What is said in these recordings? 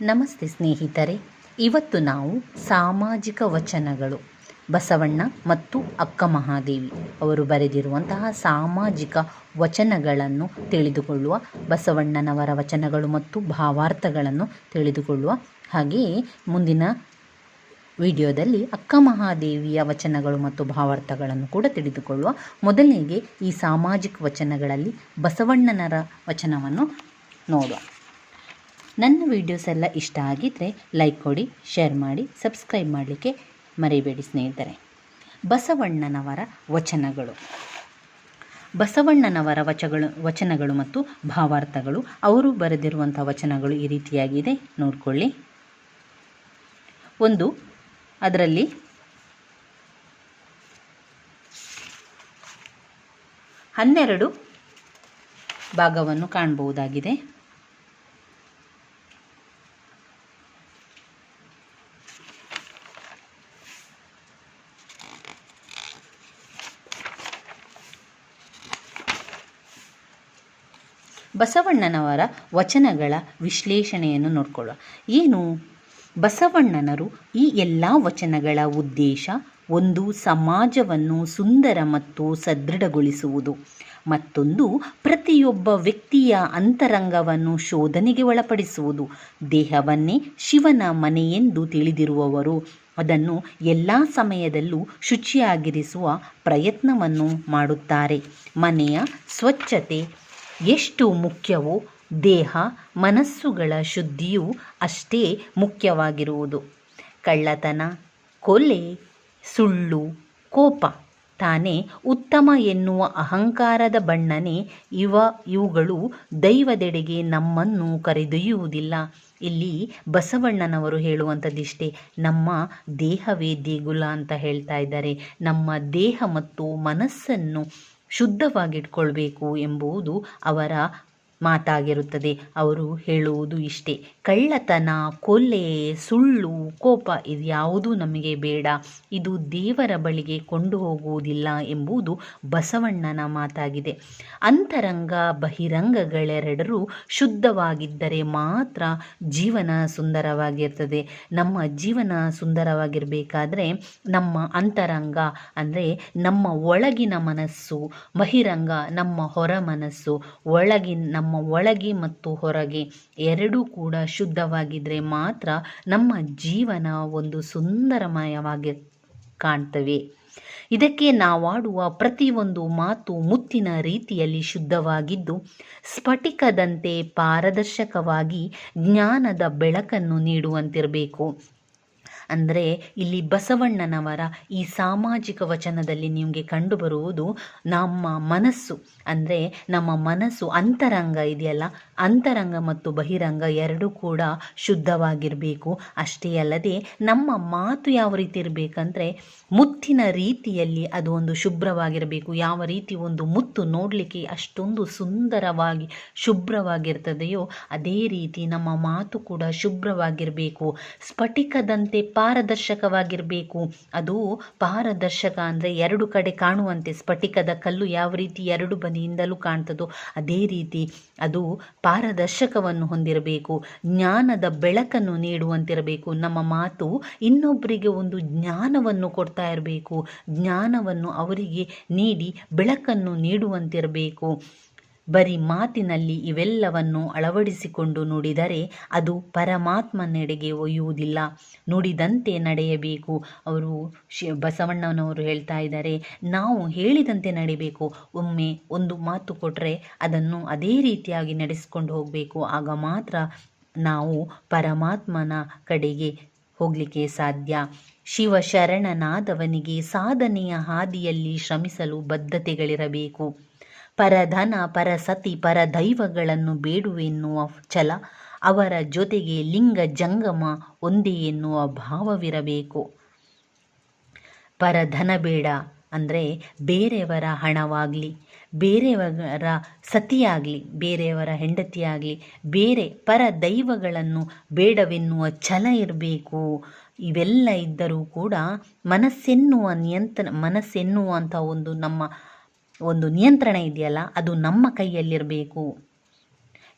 ನಮಸ್ತೆ ಸ್ನೇಹಿತರೆ. ಇವತ್ತು ನಾವು ಸಾಮಾಜಿಕ ವಚನಗಳು, ಬಸವಣ್ಣ ಮತ್ತು ಅಕ್ಕ ಮಹಾದೇವಿ ಅವರು ಬರೆದಿರುವಂತಹ ಸಾಮಾಜಿಕ ವಚನಗಳನ್ನು ತಿಳಿದುಕೊಳ್ಳುವ, ಬಸವಣ್ಣನವರ ವಚನಗಳು ಮತ್ತು ಭಾವಾರ್ಥಗಳನ್ನು ತಿಳಿದುಕೊಳ್ಳುವ ಹಾಗೆಯೇ ಮುಂದಿನ ವಿಡಿಯೋದಲ್ಲಿ ಅಕ್ಕ ಮಹಾದೇವಿಯ ವಚನಗಳು ಮತ್ತು ಭಾವಾರ್ಥಗಳನ್ನು ಕೂಡ ತಿಳಿದುಕೊಳ್ಳುವ ಮೊದಲಿಗೆ ಈ ಸಾಮಾಜಿಕ ವಚನಗಳಲ್ಲಿ ಬಸವಣ್ಣನರ ವಚನವನ್ನು ನೋಡುವ. ನನ್ನ ವೀಡಿಯೋಸ್ ಎಲ್ಲ ಇಷ್ಟ ಆಗಿದ್ದರೆ ಲೈಕ್ ಕೊಡಿ ಶೇರ್ ಮಾಡಿ ಸಬ್ಸ್ಕ್ರೈಬ್ ಮಾಡಲಿಕ್ಕೆ ಮರಿಬೇಡಿ ಸ್ನೇಹಿತರೆ. ಬಸವಣ್ಣನವರ ವಚನಗಳು. ಬಸವಣ್ಣನವರ ವಚಗಳು, ವಚನಗಳು ಮತ್ತು ಭಾವಾರ್ಥಗಳು, ಅವರು ಬರೆದಿರುವಂಥ ವಚನಗಳು ಈ ರೀತಿಯಾಗಿದೆ. ನೋಡಿಕೊಳ್ಳಿ. ಒಂದು, ಅದರಲ್ಲಿ ಹನ್ನೆರಡು ಭಾಗವನ್ನು ಕಾಣಬಹುದಾಗಿದೆ. ಬಸವಣ್ಣನವರ ವಚನಗಳ ವಿಶ್ಲೇಷಣೆಯನ್ನು ನೋಡಿಕೊಳ್ಳುವ ಏನು? ಬಸವಣ್ಣನರು ಈ ಎಲ್ಲ ವಚನಗಳ ಉದ್ದೇಶ ಒಂದು ಸಮಾಜವನ್ನು ಸುಂದರ ಮತ್ತು ಸದೃಢಗೊಳಿಸುವುದು. ಮತ್ತೊಂದು ಪ್ರತಿಯೊಬ್ಬ ವ್ಯಕ್ತಿಯ ಅಂತರಂಗವನ್ನು ಶೋಧನೆಗೆ ಒಳಪಡಿಸುವುದು. ದೇಹವನ್ನೇ ಶಿವನ ಮನೆಯೆಂದು ತಿಳಿದಿರುವವರು ಅದನ್ನು ಎಲ್ಲ ಸಮಯದಲ್ಲೂ ಶುಚಿಯಾಗಿರಿಸುವ ಪ್ರಯತ್ನವನ್ನು ಮಾಡುತ್ತಾರೆ. ಮನೆಯ ಸ್ವಚ್ಛತೆ ಎಷ್ಟು ಮುಖ್ಯವೋ ದೇಹ, ಮನಸ್ಸುಗಳ ಶುದ್ಧಿಯೂ ಅಷ್ಟೇ ಮುಖ್ಯವಾಗಿರುವುದು. ಕಳ್ಳತನ, ಕೊಲೆ, ಸುಳ್ಳು, ಕೋಪ ತಾನೇ ಉತ್ತಮ ಎನ್ನುವ ಅಹಂಕಾರದ ಬಣ್ಣನೆ ಇವ, ಇವುಗಳು ದೈವದೆಡೆಗೆ ನಮ್ಮನ್ನು ಕರೆದೊಯ್ಯುವುದಿಲ್ಲ. ಇಲ್ಲಿ ಬಸವಣ್ಣನವರು ಹೇಳುವಂಥದ್ದಿಷ್ಟೇ, ನಮ್ಮ ದೇಹವೇ ದೇಗುಲ ಅಂತ ಹೇಳ್ತಾ ಇದ್ದಾರೆ. ನಮ್ಮ ದೇಹ ಮತ್ತು ಮನಸ್ಸನ್ನು ಶುದ್ಧವಾಗಿಟ್ಕೊಳ್ಬೇಕು ಎಂಬುವುದು ಅವರ ಮಾತಾಗಿರುತ್ತದೆ. ಅವರು ಹೇಳುವುದು ಇಷ್ಟೇ. ಕಳ್ಳತನ, ಕೊಲೆ, ಸುಳ್ಳು, ಕೋಪ ಇದ್ಯಾವುದೂ ನಮಗೆ ಬೇಡ. ಇದು ದೇವರ ಬಳಿಗೆ ಕೊಂಡು ಹೋಗುವುದಿಲ್ಲ ಎಂಬುದು ಬಸವಣ್ಣನ ಮಾತಾಗಿದೆ. ಅಂತರಂಗ ಬಹಿರಂಗಗಳೆರಡರೂ ಶುದ್ಧವಾಗಿದ್ದರೆ ಮಾತ್ರ ಜೀವನ ಸುಂದರವಾಗಿರ್ತದೆ. ನಮ್ಮ ಜೀವನ ಸುಂದರವಾಗಿರಬೇಕಾದ್ರೆ ನಮ್ಮ ಅಂತರಂಗ, ಅಂದರೆ ನಮ್ಮ ಒಳಗಿನ ಮನಸ್ಸು, ಬಹಿರಂಗ ನಮ್ಮ ಹೊರ ಮನಸ್ಸು ಒಳಗಿನ ನಮ್ಮ ಒಳಗೆ ಮತ್ತು ಹೊರಗೆ ಎರಡೂ ಕೂಡ ಶುದ್ಧವಾಗಿದ್ದರೆ ಮಾತ್ರ ನಮ್ಮ ಜೀವನ ಒಂದು ಸುಂದರಮಯವಾಗಿ ಕಾಣ್ತವೆ. ಇದಕ್ಕೆ ನಾವಾಡುವ ಪ್ರತಿಯೊಂದು ಮಾತು ಮುತ್ತಿನ ರೀತಿಯಲ್ಲಿ ಶುದ್ಧವಾಗಿದ್ದು, ಸ್ಫಟಿಕದಂತೆ ಪಾರದರ್ಶಕವಾಗಿ ಜ್ಞಾನದ ಬೆಳಕನ್ನು ನೀಡುವಂತಿರಬೇಕು. ಅಂದರೆ ಇಲ್ಲಿ ಬಸವಣ್ಣನವರ ಈ ಸಾಮಾಜಿಕ ವಚನದಲ್ಲಿ ನಿಮಗೆ ಕಂಡುಬರುವುದು ನಮ್ಮ ಮನಸ್ಸು. ಅಂದರೆ ನಮ್ಮ ಮನಸ್ಸು ಅಂತರಂಗ ಇದೆಯಲ್ಲ, ಅಂತರಂಗ ಮತ್ತು ಬಹಿರಂಗ ಎರಡೂ ಕೂಡ ಶುದ್ಧವಾಗಿರಬೇಕು. ಅಷ್ಟೇ ಅಲ್ಲದೆ ನಮ್ಮ ಮಾತು ಯಾವ ರೀತಿ ಇರಬೇಕಂದ್ರೆ ಮುತ್ತಿನ ರೀತಿಯಲ್ಲಿ ಅದು ಒಂದು ಶುಭ್ರವಾಗಿರಬೇಕು. ಯಾವ ರೀತಿ ಒಂದು ಮುತ್ತು ನೋಡಲಿಕ್ಕೆ ಅಷ್ಟೊಂದು ಸುಂದರವಾಗಿ ಶುಭ್ರವಾಗಿರ್ತದೆಯೋ ಅದೇ ರೀತಿ ನಮ್ಮ ಮಾತು ಕೂಡ ಶುಭ್ರವಾಗಿರಬೇಕು. ಸ್ಫಟಿಕದಂತೆ ಪಾರದರ್ಶಕವಾಗಿರಬೇಕು. ಅದು ಪಾರದರ್ಶಕ ಅಂದರೆ ಎರಡು ಕಡೆ ಕಾಣುವಂತೆ. ಸ್ಫಟಿಕದ ಕಲ್ಲು ಯಾವ ರೀತಿ ಎರಡು ಬನಿಯಿಂದಲೂ ಕಾಣ್ತದೋ ಅದೇ ರೀತಿ ಅದು ಪಾರದರ್ಶಕವನ್ನು ಹೊಂದಿರಬೇಕು. ಜ್ಞಾನದ ಬೆಳಕನ್ನು ನೀಡುವಂತಿರಬೇಕು. ನಮ್ಮ ಮಾತು ಇನ್ನೊಬ್ಬರಿಗೆ ಒಂದು ಜ್ಞಾನವನ್ನು ಕೊಡ್ತಾ ಇರಬೇಕು. ಜ್ಞಾನವನ್ನು ಅವರಿಗೆ ನೀಡಿ ಬೆಳಕನ್ನು ನೀಡುವಂತಿರಬೇಕು. ಬರೀ ಮಾತಿನಲ್ಲಿ ಇವೆಲ್ಲವನ್ನು ಅಳವಡಿಸಿಕೊಂಡು ನುಡಿದರೆ ಅದು ಪರಮಾತ್ಮನೆಡೆಗೆ ಒಯ್ಯುವುದಿಲ್ಲ. ನುಡಿದಂತೆ ನಡೆಯಬೇಕು. ಅವರು ಶಿ, ಬಸವಣ್ಣನವರು ಹೇಳ್ತಾ ಇದ್ದಾರೆ, ನಾವು ಹೇಳಿದಂತೆ ನಡಿಬೇಕು. ಒಮ್ಮೆ ಒಂದು ಮಾತು ಕೊಟ್ಟರೆ ಅದನ್ನು ಅದೇ ರೀತಿಯಾಗಿ ನಡೆಸಿಕೊಂಡು ಹೋಗಬೇಕು. ಆಗ ಮಾತ್ರ ನಾವು ಪರಮಾತ್ಮನ ಕಡೆಗೆ ಹೋಗಲಿಕ್ಕೆ ಸಾಧ್ಯ. ಶಿವಶರಣನಾದವನಿಗೆ ಸಾಧನೆಯ ಹಾದಿಯಲ್ಲಿ ಶ್ರಮಿಸಲು ಬದ್ಧತೆಗಳಿರಬೇಕು. ಪರಧನ, ಪರಸತಿ, ಪರದೈವಗಳನ್ನು ಬೇಡುವೆನ್ನುವ ಛಲ, ಅವರ ಜೊತೆಗೆ ಲಿಂಗ ಜಂಗಮ ಒಂದೇ ಎನ್ನುವ ಭಾವವಿರಬೇಕು. ಪರಧನ ಬೇಡ ಅಂದರೆ ಬೇರೆಯವರ ಹಣವಾಗಲಿ, ಬೇರೆಯವರ ಸತಿಯಾಗಲಿ, ಬೇರೆಯವರ ಹೆಂಡತಿಯಾಗಲಿ, ಬೇರೆ ಪರ ದೈವಗಳನ್ನು ಬೇಡವೆನ್ನುವ ಛಲ ಇರಬೇಕು. ಇವೆಲ್ಲ ಇದ್ದರೂ ಕೂಡ ಮನಸ್ಸೆನ್ನುವ ನಿಯಂತ್ರಣ, ಮನಸ್ಸೆನ್ನುವಂಥ ಒಂದು ನಮ್ಮ ಒಂದು ನಿಯಂತ್ರಣ ಇದೆಯಲ್ಲ, ಅದು ನಮ್ಮ ಕೈಯಲ್ಲಿರಬೇಕು.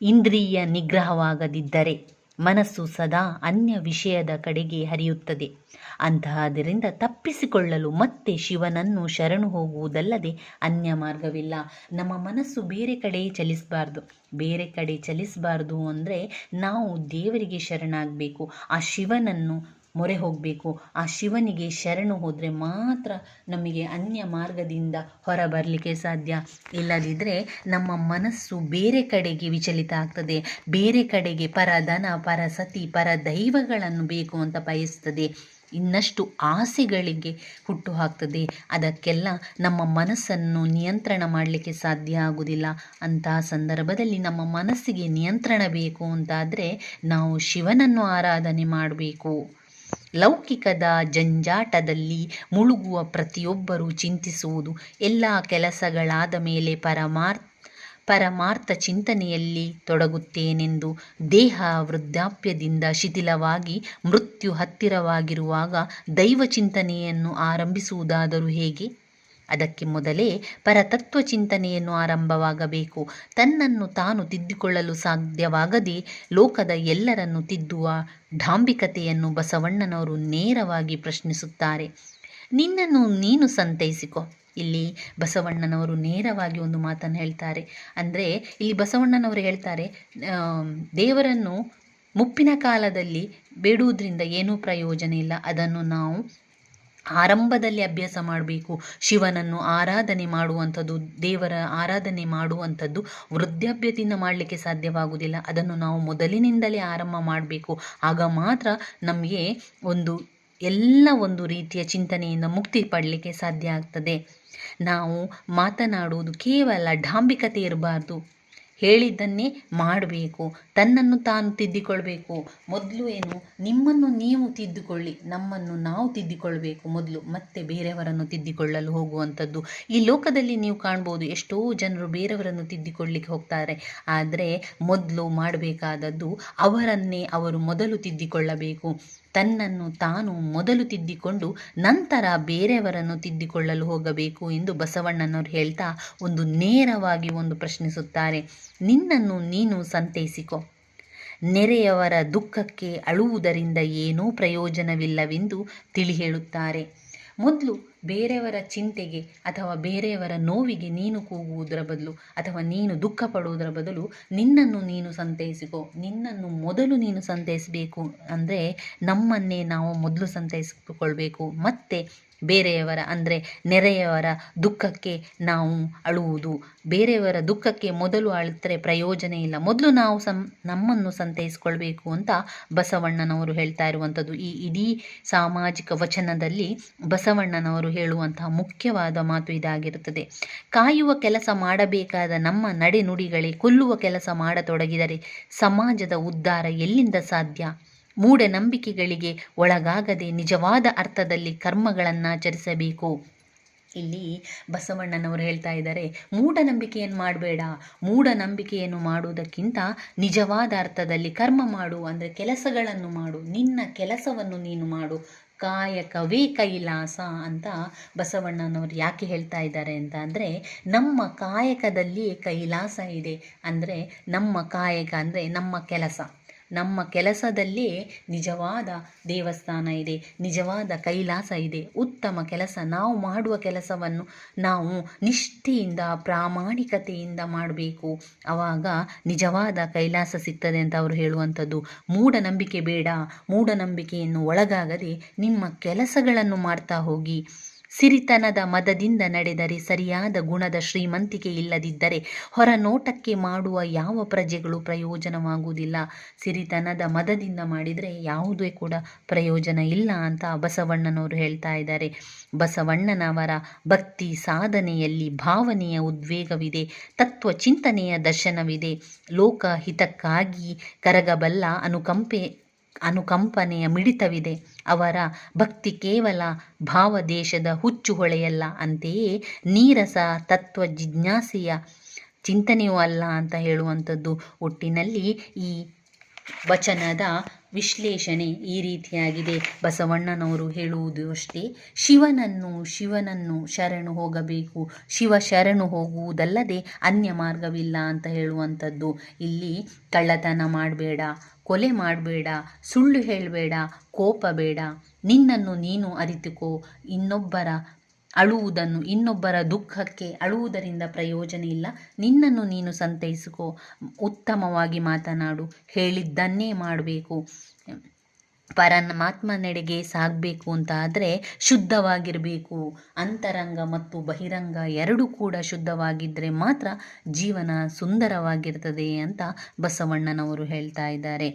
ಇಂದ್ರಿಯ ನಿಗ್ರಹವಾಗದಿದ್ದರೆ ಮನಸ್ಸು ಸದಾ ಅನ್ಯ ವಿಷಯದ ಕಡೆಗೆ ಹರಿಯುತ್ತದೆ. ಅಂತಹದರಿಂದ ತಪ್ಪಿಸಿಕೊಳ್ಳಲು ಮತ್ತೆ ಶಿವನನ್ನು ಶರಣು ಹೋಗುವುದಲ್ಲದೆ ಅನ್ಯ ಮಾರ್ಗವಿಲ್ಲ. ನಮ್ಮ ಮನಸ್ಸು ಬೇರೆ ಕಡೆ ಚಲಿಸಬಾರ್ದು. ಬೇರೆ ಕಡೆ ಚಲಿಸಬಾರ್ದು ಅಂದರೆ ನಾವು ದೇವರಿಗೆ ಶರಣಾಗಬೇಕು. ಆ ಶಿವನನ್ನು ಮೊರೆ ಹೋಗಬೇಕು. ಆ ಶಿವನಿಗೆ ಶರಣು ಹೋದರೆ ಮಾತ್ರ ನಮಗೆ ಅನ್ಯ ಮಾರ್ಗದಿಂದ ಹೊರ ಬರಲಿಕ್ಕೆ ಸಾಧ್ಯ. ಇಲ್ಲದಿದ್ದರೆ ನಮ್ಮ ಮನಸ್ಸು ಬೇರೆ ಕಡೆಗೆ ವಿಚಲಿತ ಆಗ್ತದೆ. ಬೇರೆ ಕಡೆಗೆ ಪರ ಧನ, ಪರ ಸತಿ, ಪರ ದೈವಗಳನ್ನು ಬೇಕು ಅಂತ ಬಯಸ್ತದೆ. ಇನ್ನಷ್ಟು ಆಸೆಗಳಿಗೆ ಹುಟ್ಟು ಹಾಕ್ತದೆ. ಅದಕ್ಕೆಲ್ಲ ನಮ್ಮ ಮನಸ್ಸನ್ನು ನಿಯಂತ್ರಣ ಮಾಡಲಿಕ್ಕೆ ಸಾಧ್ಯ ಆಗುವುದಿಲ್ಲ. ಅಂತಹ ಸಂದರ್ಭದಲ್ಲಿ ನಮ್ಮ ಮನಸ್ಸಿಗೆ ನಿಯಂತ್ರಣ ಬೇಕು ಅಂತಾದರೆ ನಾವು ಶಿವನನ್ನು ಆರಾಧನೆ ಮಾಡಬೇಕು. ಲೌಕಿಕದ ಜಂಜಾಟದಲ್ಲಿ ಮುಳುಗುವ ಪ್ರತಿಯೊಬ್ಬರೂ ಚಿಂತಿಸುವುದು ಎಲ್ಲ ಕೆಲಸಗಳಾದ ಮೇಲೆ ಪರಮಾರ್, ಪರಮಾರ್ಥ ಚಿಂತನೆಯಲ್ಲಿ ತೊಡಗುತ್ತೇನೆಂದು ದೇಹ ವೃದ್ಧಾಪ್ಯದಿಂದ ಶಿಥಿಲವಾಗಿ ಮೃತ್ಯು ಹತ್ತಿರವಾಗಿರುವಾಗ ದೈವ ಚಿಂತನೆಯನ್ನು ಆರಂಭಿಸುವುದಾದರೂ ಹೇಗೆ? ಅದಕ್ಕೆ ಮೊದಲೇ ಪರತತ್ವ ಚಿಂತನೆಯನ್ನು ಆರಂಭವಾಗಬೇಕು. ತನ್ನನ್ನು ತಾನು ತಿದ್ದಿಕೊಳ್ಳಲು ಸಾಧ್ಯವಾಗದೆ ಲೋಕದ ಎಲ್ಲರನ್ನು ತಿದ್ದುವ ಢಾಂಬಿಕತೆಯನ್ನು ಬಸವಣ್ಣನವರು ನೇರವಾಗಿ ಪ್ರಶ್ನಿಸುತ್ತಾರೆ. ನಿನ್ನನ್ನು ನೀನು ಸಂತೈಸಿಕೊ. ಇಲ್ಲಿ ಬಸವಣ್ಣನವರು ನೇರವಾಗಿ ಒಂದು ಮಾತನ್ನು ಹೇಳ್ತಾರೆ. ಅಂದರೆ ಇಲ್ಲಿ ಬಸವಣ್ಣನವರು ಹೇಳ್ತಾರೆ ದೇವರನ್ನು ಮುಪ್ಪಿನ ಕಾಲದಲ್ಲಿ ಬೇಡುವುದರಿಂದ ಏನೂ ಪ್ರಯೋಜನ ಇಲ್ಲ. ಅದನ್ನು ನಾವು ಆರಂಭದಲ್ಲಿ ಅಭ್ಯಾಸ ಮಾಡಬೇಕು. ಶಿವನನ್ನು ಆರಾಧನೆ ಮಾಡುವಂಥದ್ದು, ದೇವರ ಆರಾಧನೆ ಮಾಡುವಂಥದ್ದು ವೃದ್ಧಾಪ್ಯದಿಂದ ಮಾಡಲಿಕ್ಕೆ ಸಾಧ್ಯವಾಗುವುದಿಲ್ಲ. ಅದನ್ನು ನಾವು ಮೊದಲಿನಿಂದಲೇ ಆರಂಭ ಮಾಡಬೇಕು. ಆಗ ಮಾತ್ರ ನಮಗೆ ಒಂದು, ಎಲ್ಲ ಒಂದು ರೀತಿಯ ಚಿಂತನೆಯಿಂದ ಮುಕ್ತಿ ಪಡಲಿಕ್ಕೆ ಸಾಧ್ಯ ಆಗ್ತದೆ. ನಾವು ಮಾತನಾಡುವುದು ಕೇವಲ ಡಾಂಬಿಕತೆ ಇರಬಾರ್ದು. ಹೇಳಿದ್ದನ್ನೇ ಮಾಡಬೇಕು, ತನ್ನನ್ನು ತಾನು ತಿದ್ದಿಕೊಳ್ಬೇಕು. ಮೊದಲು ಏನು, ನಿಮ್ಮನ್ನು ನೀವು ತಿದ್ದುಕೊಳ್ಳಿ, ನಮ್ಮನ್ನು ನಾವು ತಿದ್ದಿಕೊಳ್ಬೇಕು ಮೊದಲು, ಮತ್ತೆ ಬೇರೆಯವರನ್ನು ತಿದ್ದಿಕೊಳ್ಳಲು ಹೋಗುವಂಥದ್ದು. ಈ ಲೋಕದಲ್ಲಿ ನೀವು ಕಾಣ್ಬೋದು, ಎಷ್ಟೋ ಜನರು ಬೇರೆಯವರನ್ನು ತಿದ್ದಿಕೊಳ್ಳಿಕ್ಕೆ ಹೋಗ್ತಾರೆ. ಆದರೆ ಮೊದಲು ಮಾಡಬೇಕಾದದ್ದು ಅವರನ್ನೇ ಅವರು ಮೊದಲು ತಿದ್ದಿಕೊಳ್ಳಬೇಕು. ತನ್ನನ್ನು ತಾನು ಮೊದಲು ತಿದ್ದಿಕೊಂಡು ನಂತರ ಬೇರೆಯವರನ್ನು ತಿದ್ದಿಕೊಳ್ಳಲು ಹೋಗಬೇಕು ಎಂದು ಬಸವಣ್ಣನವರು ಹೇಳ್ತಾ ಒಂದು ನೇರವಾಗಿ ಒಂದು ಪ್ರಶ್ನಿಸುತ್ತಾರೆ. ನಿನ್ನನ್ನು ನೀನು ಸಂತೈಸಿಕೊ. ನೆರೆಯವರ ದುಃಖಕ್ಕೆ ಅಳುವುದರಿಂದ ಏನೂ ಪ್ರಯೋಜನವಿಲ್ಲವೆಂದು ತಿಳಿ ಹೇಳುತ್ತಾರೆ. ಮೊದಲು ಬೇರೆಯವರ ಚಿಂತೆಗೆ ಅಥವಾ ಬೇರೆಯವರ ನೋವಿಗೆ ನೀನು ಕೂಗುವುದರ ಬದಲು ಅಥವಾ ನೀನು ದುಃಖ ಪಡುವುದರ ಬದಲು ನಿನ್ನನ್ನು ನೀನು ಸಂತೈಸಿಕೋ. ನಿನ್ನನ್ನು ಮೊದಲು ನೀನು ಸಂತೈಸಬೇಕು. ಅಂದರೆ ನಮ್ಮನ್ನೇ ನಾವು ಮೊದಲು ಸಂತೈಸಿಕೊಳ್ಬೇಕು ಮತ್ತು ಬೇರೆಯವರ ಅಂದರೆ ನೆರೆಯವರ ದುಃಖಕ್ಕೆ ನಾವು ಅಳುವುದು. ಬೇರೆಯವರ ದುಃಖಕ್ಕೆ ಮೊದಲು ಅಳುತ್ತರೆ ಪ್ರಯೋಜನ ಇಲ್ಲ. ಮೊದಲು ನಾವು ಸಂ, ನಮ್ಮನ್ನು ಸಂತೈಸ್ಕೊಳ್ಬೇಕು ಅಂತ ಬಸವಣ್ಣನವರು ಹೇಳ್ತಾ ಇರುವಂಥದ್ದು. ಈ ಇಡೀ ಸಾಮಾಜಿಕ ವಚನದಲ್ಲಿ ಬಸವಣ್ಣನವರು ಹೇಳುವಂತಹ ಮುಖ್ಯವಾದ ಮಾತು ಇದಾಗಿರುತ್ತದೆ. ಕಾಯುವ ಕೆಲಸ ಮಾಡಬೇಕಾದ ನಮ್ಮ ನಡೆನುಡಿಗಳೇ, ಕೊಲ್ಲುವ ಕೆಲಸ ಮಾಡತೊಡಗಿದರೆ ಸಮಾಜದ ಉದ್ಧಾರ ಎಲ್ಲಿಂದ ಸಾಧ್ಯ? ಮೂಢನಂಬಿಕೆಗಳಿಗೆ ಒಳಗಾಗದೆ ನಿಜವಾದ ಅರ್ಥದಲ್ಲಿ ಕರ್ಮಗಳನ್ನಾಚರಿಸಬೇಕು. ಇಲ್ಲಿ ಬಸವಣ್ಣನವರು ಹೇಳ್ತಾ ಇದ್ದಾರೆ ಮೂಢನಂಬಿಕೆಯನ್ನು ಮಾಡಬೇಡ. ಮೂಢನಂಬಿಕೆಯನ್ನು ಮಾಡುವುದಕ್ಕಿಂತ ನಿಜವಾದ ಅರ್ಥದಲ್ಲಿ ಕರ್ಮ ಮಾಡು, ಅಂದರೆ ಕೆಲಸಗಳನ್ನು ಮಾಡು, ನಿನ್ನ ಕೆಲಸವನ್ನು ನೀನು ಮಾಡು. ಕಾಯಕವೇ ಕೈಲಾಸ ಅಂತ ಬಸವಣ್ಣನವರು ಯಾಕೆ ಹೇಳ್ತಾ ಇದ್ದಾರೆ ಅಂತ ಅಂದರೆ, ನಮ್ಮ ಕಾಯಕದಲ್ಲಿಯೇ ಕೈಲಾಸ ಇದೆ. ಅಂದರೆ ನಮ್ಮ ಕಾಯಕ ಅಂದರೆ ನಮ್ಮ ಕೆಲಸ. ನಮ್ಮ ಕೆಲಸದಲ್ಲಿ ನಿಜವಾದ ದೇವಸ್ಥಾನ ಇದೆ, ನಿಜವಾದ ಕೈಲಾಸ ಇದೆ. ಉತ್ತಮ ಕೆಲಸ, ನಾವು ಮಾಡುವ ಕೆಲಸವನ್ನು ನಾವು ನಿಷ್ಠೆಯಿಂದ, ಪ್ರಾಮಾಣಿಕತೆಯಿಂದ ಮಾಡಬೇಕು. ಆವಾಗ ನಿಜವಾದ ಕೈಲಾಸ ಸಿಗ್ತದೆ ಅಂತ ಅವರು ಹೇಳುವಂಥದ್ದು. ಮೂಢನಂಬಿಕೆ ಬೇಡ. ಮೂಢನಂಬಿಕೆಯನ್ನು ಒಳಗಾಗದೆ ನಿಮ್ಮ ಕೆಲಸಗಳನ್ನು ಮಾಡ್ತಾ ಹೋಗಿ. ಸಿರಿತನದ ಮದದಿಂದ ನಡೆದರೆ ಸರಿಯಾದ ಗುಣದ ಶ್ರೀಮಂತಿಕೆ ಇಲ್ಲದಿದ್ದರೆ ಹೊರನೋಟಕ್ಕೆ ಮಾಡುವ ಯಾವ ಪ್ರಜೆಗಳು ಪ್ರಯೋಜನವಾಗುವುದಿಲ್ಲ. ಸಿರಿತನದ ಮದದಿಂದ ಮಾಡಿದರೆ ಯಾವುದೇ ಕೂಡ ಪ್ರಯೋಜನ ಇಲ್ಲ ಅಂತ ಬಸವಣ್ಣನವರು ಹೇಳ್ತಾ ಇದ್ದಾರೆ. ಬಸವಣ್ಣನವರ ಭಕ್ತಿ ಸಾಧನೆಯಲ್ಲಿ ಭಾವನೆಯ ಉದ್ವೇಗವಿದೆ ತತ್ವ ಚಿಂತನೆಯ ದರ್ಶನವಿದೆ. ಲೋಕ ಹಿತಕ್ಕಾಗಿ ಕರಗಬಲ್ಲ ಅನುಕಂಪೆ, ಅನುಕಂಪನೆಯ ಮಿಡಿತವಿದೆ. ಅವರ ಭಕ್ತಿ ಕೇವಲ ಭಾವದೇಶದ ಹುಚ್ಚು ಹೊಳೆಯಲ್ಲ ಅಂತೆಯೇ ನೀರಸ ತತ್ವ ಜಿಜ್ಞಾಸೆಯ ಚಿಂತನೆಯೂ ಅಲ್ಲ ಅಂತ ಹೇಳುವಂಥದ್ದು ಒಟ್ಟಿನಲ್ಲಿ ಈ ವಚನದ ವಿಶ್ಲೇಷಣೆ ಈ ರೀತಿಯಾಗಿದೆ. ಬಸವಣ್ಣನವರು ಹೇಳುವುದು ಅಷ್ಟೇ. ಶಿವನನ್ನು ಶಿವನನ್ನು ಶರಣು ಹೋಗಬೇಕು. ಶಿವ ಶರಣು ಹೋಗುವುದಲ್ಲದೆ ಅನ್ಯ ಮಾರ್ಗವಿಲ್ಲ ಅಂತ ಹೇಳುವಂಥದ್ದು. ಇಲ್ಲಿ ಕಳ್ಳತನ ಮಾಡಬೇಡ, ಕೊಲೆ ಮಾಡಬೇಡ, ಸುಳ್ಳು ಹೇಳಬೇಡ, ಕೋಪ ಬೇಡ. ನಿನ್ನನ್ನು ನೀನು ಅರಿತುಕೋ. ಇನ್ನೊಬ್ಬರ ಅಳುವುದನ್ನು ಇನ್ನೊಬ್ಬರ ದುಃಖಕ್ಕೆ ಅಳುವುದರಿಂದ ಪ್ರಯೋಜನ ಇಲ್ಲ. ನಿನ್ನನ್ನು ನೀನು ಸಂತೈಸಿಕೋ. ಉತ್ತಮವಾಗಿ ಮಾತನಾಡು. ಹೇಳಿದ್ದನ್ನೇ ಮಾಡಬೇಕು. ಪರಮಾತ್ಮನೆಡೆಗೆ ಸಾಗಬೇಕು ಅಂತ ಆದರೆ ಶುದ್ಧವಾಗಿರಬೇಕು. ಅಂತರಂಗ ಮತ್ತು ಬಹಿರಂಗ ಎರಡೂ ಕೂಡ ಶುದ್ಧವಾಗಿದ್ದರೆ ಮಾತ್ರ ಜೀವನ ಸುಂದರವಾಗಿರ್ತದೆ ಅಂತ ಬಸವಣ್ಣನವರು ಹೇಳ್ತಾ ಇದ್ದಾರೆ.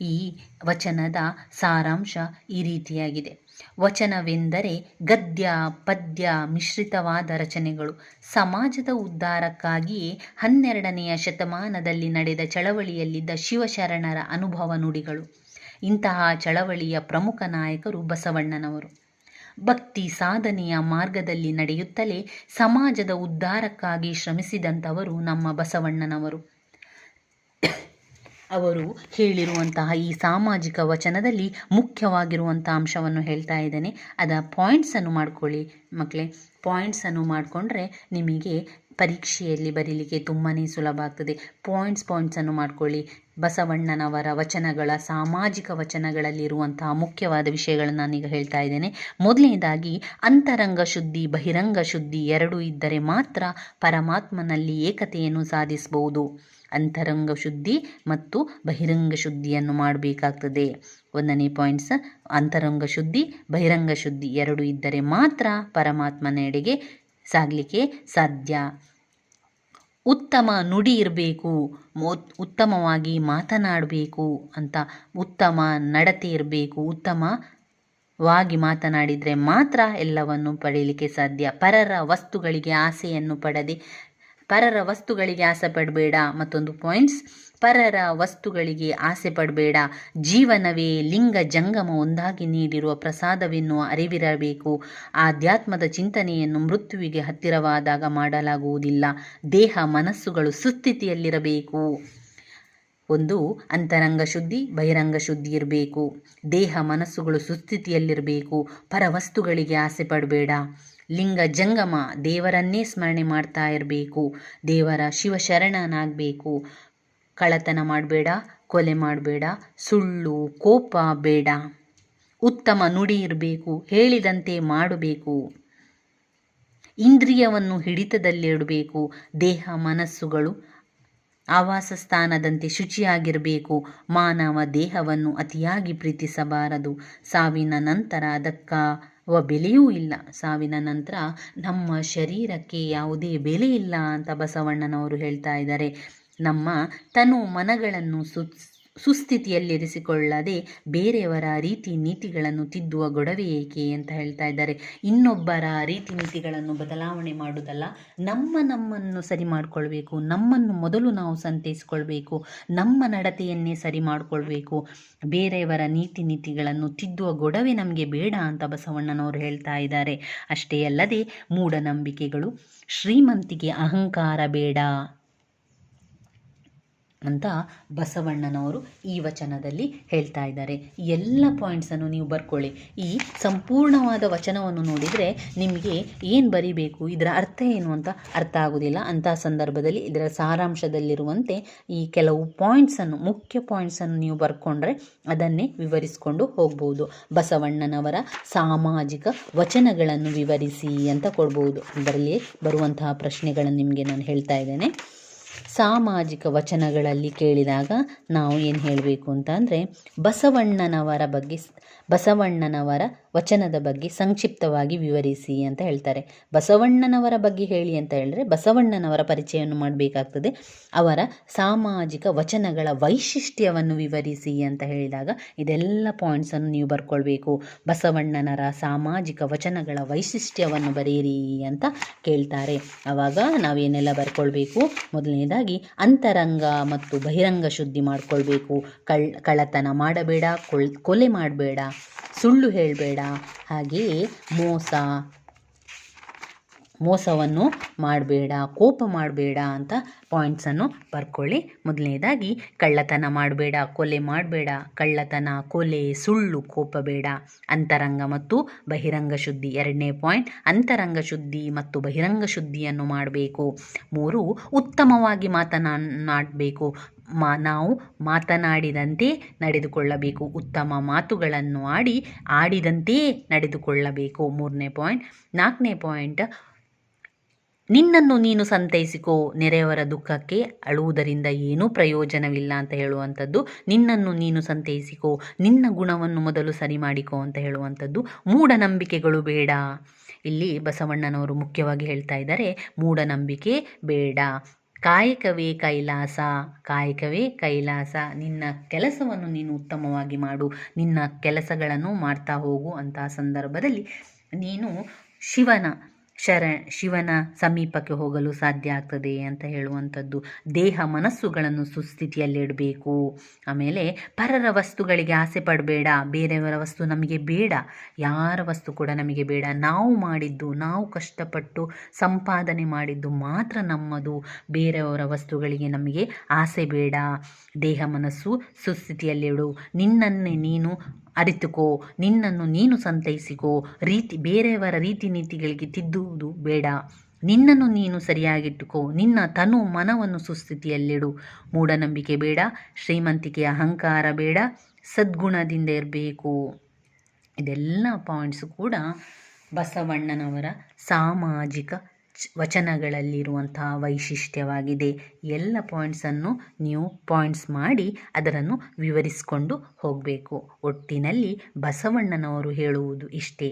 ಈ ವಚನದ ಸಾರಾಂಶ ಈ ರೀತಿಯಾಗಿದೆ. ವಚನವೆಂದರೆ ಗದ್ಯ, ಪದ್ಯ, ಮಿಶ್ರಿತವಾದ ರಚನೆಗಳು. ಸಮಾಜದ ಉದ್ಧಾರಕ್ಕಾಗಿಯೇ ಹನ್ನೆರಡನೆಯ ಶತಮಾನದಲ್ಲಿ ನಡೆದ ಚಳವಳಿಯಲ್ಲಿದ್ದ ಶಿವಶರಣರ ಅನುಭವ ನುಡಿಗಳು. ಇಂತಹ ಚಳವಳಿಯ ಪ್ರಮುಖ ನಾಯಕರು ಬಸವಣ್ಣನವರು. ಭಕ್ತಿ ಸಾಧನೆಯ ಮಾರ್ಗದಲ್ಲಿ ನಡೆಯುತ್ತಲೇ ಸಮಾಜದ ಉದ್ಧಾರಕ್ಕಾಗಿ ಶ್ರಮಿಸಿದಂಥವರು ನಮ್ಮ ಬಸವಣ್ಣನವರು. ಅವರು ಹೇಳಿರುವಂತಹ ಈ ಸಾಮಾಜಿಕ ವಚನದಲ್ಲಿ ಮುಖ್ಯವಾಗಿರುವಂಥ ಅಂಶವನ್ನು ಹೇಳ್ತಾ ಇದ್ದೇನೆ. ಅದ ಪಾಯಿಂಟ್ಸನ್ನು ಮಾಡ್ಕೊಳ್ಳಿ ಮಕ್ಕಳೇ ಪಾಯಿಂಟ್ಸನ್ನು ಮಾಡಿಕೊಂಡ್ರೆ ನಿಮಗೆ ಪರೀಕ್ಷೆಯಲ್ಲಿ ಬರೀಲಿಕ್ಕೆ ತುಂಬಾ ಸುಲಭ ಆಗ್ತದೆ. ಪಾಯಿಂಟ್ಸ್ ಪಾಯಿಂಟ್ಸನ್ನು ಮಾಡ್ಕೊಳ್ಳಿ. ಬಸವಣ್ಣನವರ ವಚನಗಳ, ಸಾಮಾಜಿಕ ವಚನಗಳಲ್ಲಿರುವಂತಹ ಮುಖ್ಯವಾದ ವಿಷಯಗಳನ್ನು ನಾನೀಗ ಹೇಳ್ತಾ ಇದ್ದೇನೆ. ಮೊದಲನೇದಾಗಿ, ಅಂತರಂಗ ಶುದ್ಧಿ, ಬಹಿರಂಗ ಶುದ್ಧಿ ಎರಡೂ ಇದ್ದರೆ ಮಾತ್ರ ಪರಮಾತ್ಮನಲ್ಲಿ ಏಕತೆಯನ್ನು ಸಾಧಿಸಬಹುದು. ಅಂತರಂಗ ಶುದ್ಧಿ ಮತ್ತು ಬಹಿರಂಗ ಶುದ್ಧಿಯನ್ನು ಮಾಡಬೇಕಾಗ್ತದೆ. ಒಂದನೇ ಪಾಯಿಂಟ್ಸ್, ಅಂತರಂಗ ಶುದ್ಧಿ, ಬಹಿರಂಗ ಶುದ್ಧಿ ಎರಡು ಇದ್ದರೆ ಮಾತ್ರ ಪರಮಾತ್ಮನೆಡೆಗೆ ಸಾಗಲಿಕ್ಕೆ ಸಾಧ್ಯ. ಉತ್ತಮ ನುಡಿ ಇರಬೇಕು ಉತ್ತಮವಾಗಿ ಮಾತನಾಡಬೇಕು ಅಂತ ಉತ್ತಮ ನಡತೆ ಇರಬೇಕು, ಉತ್ತಮವಾಗಿ ಮಾತನಾಡಿದರೆ ಮಾತ್ರ ಎಲ್ಲವನ್ನು ಪಡೀಲಿಕ್ಕೆ ಸಾಧ್ಯ. ಪರರ ವಸ್ತುಗಳಿಗೆ ಆಸೆಯನ್ನು ಪಡದೆ, ಪರರ ವಸ್ತುಗಳಿಗೆ ಆಸೆ ಪಡಬೇಡ. ಮತ್ತೊಂದು ಪಾಯಿಂಟ್ಸ್ ಪರರ ವಸ್ತುಗಳಿಗೆ ಆಸೆ ಪಡಬೇಡ. ಜೀವನವೇ ಲಿಂಗ ಜಂಗಮ ಒಂದಾಗಿ ನೀಡಿರುವ ಪ್ರಸಾದವೆನ್ನುವ ಅರಿವಿರಬೇಕು. ಆಧ್ಯಾತ್ಮದ ಚಿಂತನೆಯನ್ನು ಮೃತ್ಯುವಿಗೆ ಹತ್ತಿರವಾದಾಗ ಮಾಡಲಾಗುವುದಿಲ್ಲ. ದೇಹ, ಮನಸ್ಸುಗಳು ಸುಸ್ಥಿತಿಯಲ್ಲಿರಬೇಕು. ಒಂದು, ಅಂತರಂಗ ಶುದ್ಧಿ, ಬಹಿರಂಗ ಶುದ್ಧಿ ಇರಬೇಕು. ದೇಹ, ಮನಸ್ಸುಗಳು ಸುಸ್ಥಿತಿಯಲ್ಲಿರಬೇಕು. ಪರ ವಸ್ತುಗಳಿಗೆ ಆಸೆ ಪಡಬೇಡ. ಲಿಂಗ ಜಂಗಮ ದೇವರನ್ನೇ ಸ್ಮರಣೆ ಮಾಡ್ತಾ ಇರಬೇಕು. ದೇವರ ಶಿವಶರಣನಾಗಬೇಕು. ಕಳ್ಳತನ ಮಾಡಬೇಡ, ಕೊಲೆ ಮಾಡಬೇಡ, ಸುಳ್ಳು, ಕೋಪ ಬೇಡ. ಉತ್ತಮ ನುಡಿ ಇರಬೇಕು, ಹೇಳಿದಂತೆ ಮಾಡಬೇಕು. ಇಂದ್ರಿಯವನ್ನು ಹಿಡಿತದಲ್ಲಿಡಬೇಕು ದೇಹ ಮನಸ್ಸುಗಳು ಆವಾಸ ಸ್ಥಾನದಂತೆ ಶುಚಿಯಾಗಿರಬೇಕು, ಮಾನವ ದೇಹವನ್ನು ಅತಿಯಾಗಿ ಪ್ರೀತಿಸಬಾರದು. ಸಾವಿನ ನಂತರ ಅದಕ್ಕ ಬೆಲೆಯೂ ಇಲ್ಲ. ಸಾವಿನ ನಂತರ ನಮ್ಮ ಶರೀರಕ್ಕೆ ಯಾವುದೇ ಬೆಲೆ ಇಲ್ಲ ಅಂತ ಬಸವಣ್ಣನವರು ಹೇಳ್ತಾ ಇದ್ದಾರೆ. ನಮ್ಮ ತನು ಮನಗಳನ್ನು ಸು, ಸುಸ್ಥಿತಿಯಲ್ಲಿರಿಸಿಕೊಳ್ಳದೆ ಬೇರೆಯವರ ರೀತಿ ನೀತಿಗಳನ್ನು ತಿದ್ದುವ ಗೊಡವೆ ಏಕೆ ಅಂತ ಹೇಳ್ತಾ ಇದ್ದಾರೆ. ಇನ್ನೊಬ್ಬರ ರೀತಿ ನೀತಿಗಳನ್ನು ಬದಲಾವಣೆ ಮಾಡುವುದಲ್ಲ, ನಮ್ಮ ನಮ್ಮನ್ನು ಸರಿ ಮಾಡಿಕೊಳ್ಬೇಕು, ನಮ್ಮನ್ನು ಮೊದಲು ನಾವು ಸಂತೈಸಿಕೊಳ್ಬೇಕು, ನಮ್ಮ ನಡತೆಯನ್ನೇ ಸರಿ ಮಾಡಿಕೊಳ್ಬೇಕು. ಬೇರೆಯವರ ನೀತಿ ನೀತಿಗಳನ್ನು ತಿದ್ದುವ ಗೊಡವೆ ನಮಗೆ ಬೇಡ ಅಂತ ಬಸವಣ್ಣನವರು ಹೇಳ್ತಾ ಇದ್ದಾರೆ. ಅಷ್ಟೇ ಅಲ್ಲದೆ ಮೂಢನಂಬಿಕೆಗಳು ಶ್ರೀಮಂತಿಗೆ ಅಹಂಕಾರ ಬೇಡ. ಅಂತ ಬಸವಣ್ಣನವರು ಈ ವಚನದಲ್ಲಿ ಹೇಳ್ತಾ ಇದ್ದಾರೆ. ಎಲ್ಲ ಪಾಯಿಂಟ್ಸನ್ನು ನೀವು ಬರ್ಕೊಳ್ಳಿ. ಈ ಸಂಪೂರ್ಣವಾದ ವಚನವನ್ನು ನೋಡಿದರೆ ನಿಮಗೆ ಏನು ಬರಿಬೇಕು, ಇದರ ಅರ್ಥ ಏನು ಅಂತ ಅರ್ಥ ಆಗೋದಿಲ್ಲ. ಅಂತಹ ಸಂದರ್ಭದಲ್ಲಿ ಇದರ ಸಾರಾಂಶದಲ್ಲಿರುವಂತೆ ಈ ಕೆಲವು ಪಾಯಿಂಟ್ಸನ್ನು ಮುಖ್ಯ ಪಾಯಿಂಟ್ಸನ್ನು ನೀವು ಬರ್ಕೊಂಡ್ರೆ ಅದನ್ನೇ ವಿವರಿಸಿಕೊಂಡು ಹೋಗ್ಬೋದು. ಬಸವಣ್ಣನವರ ಸಾಮಾಜಿಕ ವಚನಗಳನ್ನು ವಿವರಿಸಿ ಅಂತ ಕೊಡ್ಬೋದು. ಅದರಲ್ಲಿ ಬರುವಂತಹ ಪ್ರಶ್ನೆಗಳನ್ನು ನಿಮಗೆ ನಾನು ಹೇಳ್ತಾ ಇದ್ದೇನೆ. ಸಾಮಾಜಿಕ ವಚನಗಳಲ್ಲಿ ಕೇಳಿದಾಗ ನಾವು ಏನು ಹೇಳಬೇಕು ಅಂತ ಬಸವಣ್ಣನವರ ಬಗ್ಗೆ ಬಸವಣ್ಣನವರ ವಚನದ ಬಗ್ಗೆ ಸಂಕ್ಷಿಪ್ತವಾಗಿ ವಿವರಿಸಿ ಅಂತ ಹೇಳ್ತಾರೆ. ಬಸವಣ್ಣನವರ ಬಗ್ಗೆ ಹೇಳಿ ಅಂತ ಹೇಳಿದ್ರೆ ಬಸವಣ್ಣನವರ ಪರಿಚಯವನ್ನು ಮಾಡಬೇಕಾಗ್ತದೆ. ಅವರ ಸಾಮಾಜಿಕ ವಚನಗಳ ವೈಶಿಷ್ಟ್ಯವನ್ನು ವಿವರಿಸಿ ಅಂತ ಹೇಳಿದಾಗ ಇದೆಲ್ಲ ಪಾಯಿಂಟ್ಸನ್ನು ನೀವು ಬರ್ಕೊಳ್ಬೇಕು. ಬಸವಣ್ಣನರ ಸಾಮಾಜಿಕ ವಚನಗಳ ವೈಶಿಷ್ಟ್ಯವನ್ನು ಬರೆಯಿರಿ ಅಂತ ಕೇಳ್ತಾರೆ. ಆವಾಗ ನಾವೇನೆಲ್ಲ ಬರ್ಕೊಳ್ಬೇಕು? ಮೊದಲನೇದಾಗಿ ಅಂತರಂಗ ಮತ್ತು ಬಹಿರಂಗ ಶುದ್ಧಿ ಮಾಡ್ಕೊಳ್ಬೇಕು. ಕಳ್, ಕಳ್ಳತನ ಮಾಡಬೇಡ ಕೊಲೆ ಮಾಡಬೇಡ, ಸುಳ್ಳು ಹೇಳಬೇಡ ಹಾಗೆಯೇ ಮೋಸ, ಮೋಸವನ್ನು ಮಾಡಬೇಡ, ಕೋಪ ಮಾಡಬೇಡ ಅಂತ ಪಾಯಿಂಟ್ಸನ್ನು ಬರ್ಕೊಳ್ಳಿ. ಮೊದಲನೇದಾಗಿ, ಕಳ್ಳತನ ಮಾಡಬೇಡ, ಕೊಲೆ ಮಾಡಬೇಡ. ಕಳ್ಳತನ, ಕೊಲೆ, ಸುಳ್ಳು, ಕೋಪ ಬೇಡ. ಅಂತರಂಗ ಮತ್ತು ಬಹಿರಂಗ ಶುದ್ಧಿ. ಎರಡನೇ ಪಾಯಿಂಟ್ ಅಂತರಂಗ ಶುದ್ಧಿ ಮತ್ತು ಬಹಿರಂಗ ಶುದ್ಧಿಯನ್ನು ಮಾಡಬೇಕು. ಮೂರು, ಉತ್ತಮವಾಗಿ ಮಾತನಾಡಬೇಕು. ಮಾ, ನಾವು ಮಾತನಾಡಿದಂತೆ ನಡೆದುಕೊಳ್ಳಬೇಕು. ಉತ್ತಮ ಮಾತುಗಳನ್ನು ಆಡಿ ಆಡಿದಂತೆಯೇ ನಡೆದುಕೊಳ್ಳಬೇಕು. ಮೂರನೇ ಪಾಯಿಂಟ್. ನಾಲ್ಕನೇ ಪಾಯಿಂಟ್. ನಿನ್ನನ್ನು ನೀನು ಸಂತೈಸಿಕೋ. ನೆರೆಯವರ ದುಃಖಕ್ಕೆ ಅಳುವುದರಿಂದ ಏನೂ ಪ್ರಯೋಜನವಿಲ್ಲ ಅಂತ ಹೇಳುವಂಥದ್ದು. ನಿನ್ನನ್ನು ನೀನು ಸಂತೈಸಿಕೋ. ನಿನ್ನ ಗುಣವನ್ನು ಮೊದಲು ಸರಿ ಮಾಡಿಕೋ ಅಂತ ಹೇಳುವಂಥದ್ದು. ಮೂಢನಂಬಿಕೆಗಳು ಬೇಡ. ಇಲ್ಲಿ ಬಸವಣ್ಣನವರು ಮುಖ್ಯವಾಗಿ ಹೇಳ್ತಾ ಇದ್ದಾರೆ, ಮೂಢನಂಬಿಕೆ ಬೇಡ. ಕಾಯಕವೇ ಕೈಲಾಸ ಕಾಯಕವೇ ಕೈಲಾಸ, ನಿನ್ನ ಕೆಲಸವನ್ನು ನೀನು ಉತ್ತಮವಾಗಿ ಮಾಡು, ನಿನ್ನ ಕೆಲಸಗಳನ್ನು ಮಾಡ್ತಾ ಹೋಗು ಅಂತಹ ಸಂದರ್ಭದಲ್ಲಿ ನೀನು ಶಿವನ ಶರ, ಶಿವನ ಸಮೀಪಕ್ಕೆ ಹೋಗಲು ಸಾಧ್ಯ ಆಗ್ತದೆ ಅಂತ ಹೇಳುವಂಥದ್ದು. ದೇಹ ಮನಸ್ಸುಗಳನ್ನು ಸುಸ್ಥಿತಿಯಲ್ಲಿಡಬೇಕು ಆಮೇಲೆ ಪರರ ವಸ್ತುಗಳಿಗೆ ಆಸೆ ಪಡಬೇಡ. ಬೇರೆಯವರ ವಸ್ತು ನಮಗೆ ಬೇಡ. ಯಾರ ವಸ್ತು ಕೂಡ ನಮಗೆ ಬೇಡ. ನಾವು ಮಾಡಿದ್ದು, ನಾವು ಕಷ್ಟಪಟ್ಟು ಸಂಪಾದನೆ ಮಾಡಿದ್ದು ಮಾತ್ರ ನಮ್ಮದು. ಬೇರೆಯವರ ವಸ್ತುಗಳಿಗೆ ನಮಗೆ ಆಸೆ ಬೇಡ. ದೇಹ ಮನಸ್ಸು ಸುಸ್ಥಿತಿಯಲ್ಲಿಡು ನಿನ್ನನ್ನೇ ನೀನು ಅರಿತುಕೋ, ನಿನ್ನನ್ನು ನೀನು ಸಂತೈಸಿಕೋ, ರೀತಿ, ಬೇರೆಯವರ ರೀತಿ ನೀತಿಗಳಿಗೆ ತಿದ್ದುವುದು ಬೇಡ. ನಿನ್ನನ್ನು ನೀನು ಸರಿಯಾಗಿಟ್ಟುಕೋ, ನಿನ್ನ ತನು ಮನವನ್ನು ಸುಸ್ಥಿತಿಯಲ್ಲಿಡು. ಮೂಢನಂಬಿಕೆ ಬೇಡ, ಶ್ರೀಮಂತಿಕೆಯ ಅಹಂಕಾರ ಬೇಡ, ಸದ್ಗುಣದಿಂದ ಇರಬೇಕು. ಇದೆಲ್ಲ ಪಾಯಿಂಟ್ಸು ಕೂಡ ಬಸವಣ್ಣನವರ ಸಾಮಾಜಿಕ ವಚನಗಳಲ್ಲಿರುವಂತಹ ವೈಶಿಷ್ಟ್ಯವಾಗಿದೆ. ಎಲ್ಲ ಪಾಯಿಂಟ್ಸನ್ನು ನೀವು ಪಾಯಿಂಟ್ಸ್ ಮಾಡಿ ಅದರನ್ನು ವಿವರಿಸಿಕೊಂಡು ಹೋಗಬೇಕು. ಒಟ್ಟಿನಲ್ಲಿ ಬಸವಣ್ಣನವರು ಹೇಳುವುದು ಇಷ್ಟೇ.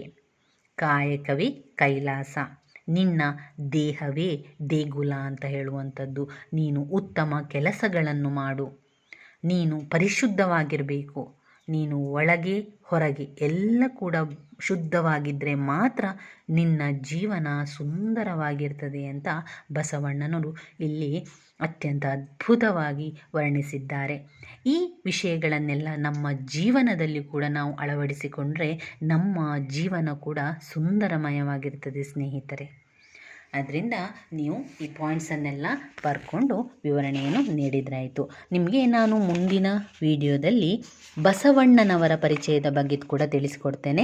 ಕಾಯಕವೇ ಕೈಲಾಸ. ನಿನ್ನ ದೇಹವೇ ದೇಗುಲ ಅಂತ ಹೇಳುವಂಥದ್ದು. ನೀನು ಉತ್ತಮ ಕೆಲಸಗಳನ್ನು ಮಾಡು. ನೀನು ಪರಿಶುದ್ಧವಾಗಿರಬೇಕು. ನೀನು ಒಳಗೆ ಹೊರಗೆ ಎಲ್ಲ ಕೂಡ ಶುದ್ಧವಾಗಿದ್ದರೆ ಮಾತ್ರ ನಿನ್ನ ಜೀವನ ಸುಂದರವಾಗಿರ್ತದೆ ಅಂತ ಬಸವಣ್ಣನವರು ಇಲ್ಲಿ ಅತ್ಯಂತ ಅದ್ಭುತವಾಗಿ ವರ್ಣಿಸಿದ್ದಾರೆ. ಈ ವಿಷಯಗಳನ್ನೆಲ್ಲ ನಮ್ಮ ಜೀವನದಲ್ಲಿ ಕೂಡ ನಾವು ಅಳವಡಿಸಿಕೊಂಡ್ರೆ ನಮ್ಮ ಜೀವನ ಕೂಡ ಸುಂದರಮಯವಾಗಿರ್ತದೆ ಸ್ನೇಹಿತರೆ. ಅದರಿಂದ ನೀವು ಈ ಪಾಯಿಂಟ್ಸನ್ನೆಲ್ಲ ಬರ್ಕೊಂಡು ವಿವರಣೆಯನ್ನು ನೀಡಿದ್ರಾಯಿತು. ನಿಮಗೆ ನಾನು ಮುಂದಿನ ವಿಡಿಯೋದಲ್ಲಿ ಬಸವಣ್ಣನವರ ಪರಿಚಯದ ಬಗ್ಗೆ ಕೂಡ ತಿಳಿಸಿಕೊಡ್ತೇನೆ.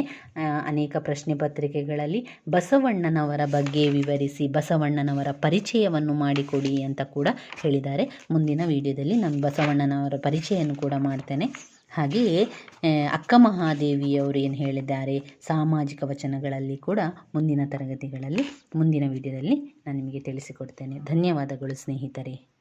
ಅನೇಕ ಪ್ರಶ್ನೆ ಪತ್ರಿಕೆಗಳಲ್ಲಿ ಬಸವಣ್ಣನವರ ಬಗ್ಗೆ ವಿವರಿಸಿ, ಬಸವಣ್ಣನವರ ಪರಿಚಯವನ್ನು ಮಾಡಿಕೊಡಿ ಅಂತ ಕೂಡ ಹೇಳಿದ್ದಾರೆ. ಮುಂದಿನ ವಿಡಿಯೋದಲ್ಲಿ ನಾನು ಬಸವಣ್ಣನವರ ಪರಿಚಯವನ್ನು ಕೂಡ ಮಾಡ್ತೇನೆ. ಹಾಗೆಯೇ ಅಕ್ಕ ಮಹಾದೇವಿಯವರು ಏನು ಹೇಳಿದ್ದಾರೆ? ಸಾಮಾಜಿಕ ವಚನಗಳಲ್ಲಿ ಕೂಡ ಮುಂದಿನ ತರಗತಿಗಳಲ್ಲಿ, ಮುಂದಿನ ವಿಡಿಯೋದಲ್ಲಿ ನಾನು ನಿಮಗೆ ತಿಳಿಸಿಕೊಡ್ತೇನೆ. ಧನ್ಯವಾದಗಳು ಸ್ನೇಹಿತರೆ.